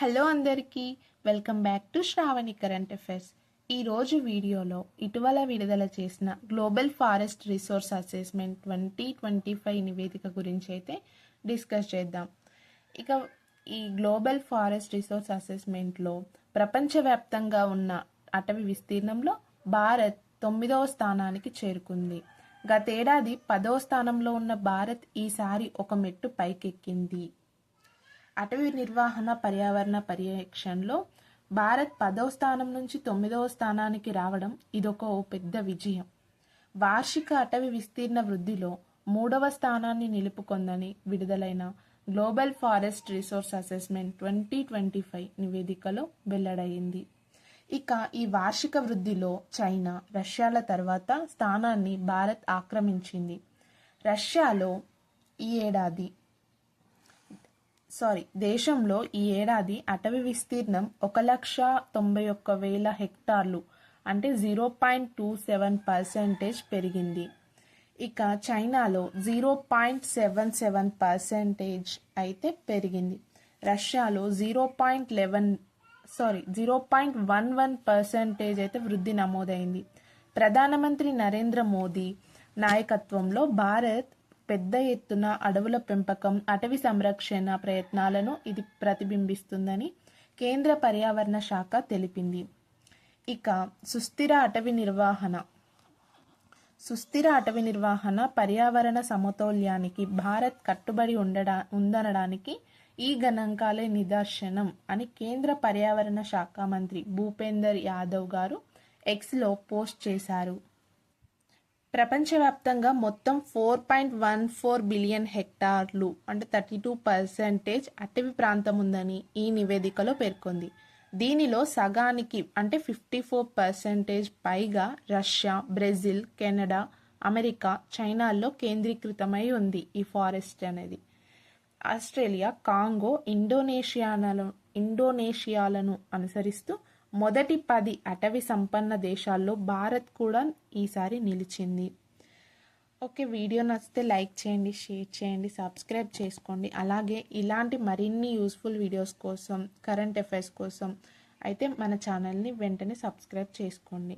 Hello అందరికీ welcome back to Shravani current affairs. ఈరోజు వీడియోలో ఇటీవల విడుదల చేసిన global forest resource assessment twenty twenty five నివేదిక గురించి అయితే డిస్కస్ చేద్దాం. ఇక ఈ గ్లోబల్ ఫారెస్ట్ రిసోర్స్ అసెస్మెంట్లో ప్రపంచవ్యాప్తంగా ఉన్న అటవీ విస్తీర్ణంలో భారత్ తొమ్మిదవ స్థానానికి చేరుకుంది. గతేడాది పదవ స్థానంలో ఉన్న భారత్ ఈసారి ఒక మెట్టు పైకెక్కింది. అటవీ నిర్వహణ పర్యావరణ పర్యవేక్షణలో భారత్ పదవ స్థానం నుంచి తొమ్మిదవ స్థానానికి రావడం ఇదొక ఓ పెద్ద విజయం. వార్షిక అటవీ విస్తీర్ణ వృద్ధిలో మూడవ స్థానాన్ని నిలుపుకొందని విడుదలైన global forest resource assessment twenty twenty five నివేదికలో వెల్లడైంది. ఇక ఈ వార్షిక వృద్ధిలో చైనా రష్యాల తర్వాత స్థానాన్ని భారత్ ఆక్రమించింది. రష్యాలో ఈ ఏడాది సారీ దేశంలో ఈ ఏడాది అటవీ విస్తీర్ణం ఒక లక్ష తొంభై ఒక్క వేల హెక్టార్లు అంటే zero point two seven percentage పెరిగింది. ఇక చైనాలో zero point seven seven percentage అయితే పెరిగింది. రష్యాలో zero point eleven sorry zero point one one percentage అయితే వృద్ధి నమోదైంది. ప్రధానమంత్రి నరేంద్ర మోదీ నాయకత్వంలో భారత్ పెద్ద ఎత్తున అడవుల పెంపకం అటవీ సంరక్షణ ప్రయత్నాలను ఇది ప్రతిబింబిస్తుందని కేంద్ర పర్యావరణ శాఖ తెలిపింది. ఇక సుస్థిర అటవీ నిర్వహణ. సుస్థిర అటవీ నిర్వహణ పర్యావరణ సమతౌల్యానికి భారత్ కట్టుబడి ఉండడా ఉందనడానికి ఈ గణాంకాలే నిదర్శనం అని కేంద్ర పర్యావరణ శాఖ మంత్రి భూపేందర్ యాదవ్ గారు ఎక్స్లో పోస్ట్ చేశారు. ప్రపంచవ్యాప్తంగా మొత్తం four point one four billion హెక్టార్లు అంటే థర్టీ టూ పర్సెంటేజ్ అటవీ ప్రాంతం ఉందని ఈ నివేదికలో పేర్కొంది. దీనిలో సగానికి అంటే ఫిఫ్టీ ఫోర్ పర్సెంటేజ్ పైగా రష్యా బ్రెజిల్ కెనడా అమెరికా చైనాల్లో కేంద్రీకృతమై ఉంది ఈ ఫారెస్ట్ అనేది. ఆస్ట్రేలియా కాంగో ఇండోనేషియాలను ఇండోనేషియాలను అనుసరిస్తూ మొదటి పది అటవీ సంపన్న దేశాల్లో భారత్ కూడా ఈసారి నిలిచింది. ఓకే వీడియో నచ్చితే లైక్ చేయండి షేర్ చేయండి సబ్స్క్రైబ్ చేసుకోండి. అలాగే ఇలాంటి మరిన్ని యూస్ఫుల్ వీడియోస్ కోసం కరెంట్ అఫైర్స్ కోసం అయితే మన ఛానల్ని వెంటనే సబ్స్క్రైబ్ చేసుకోండి.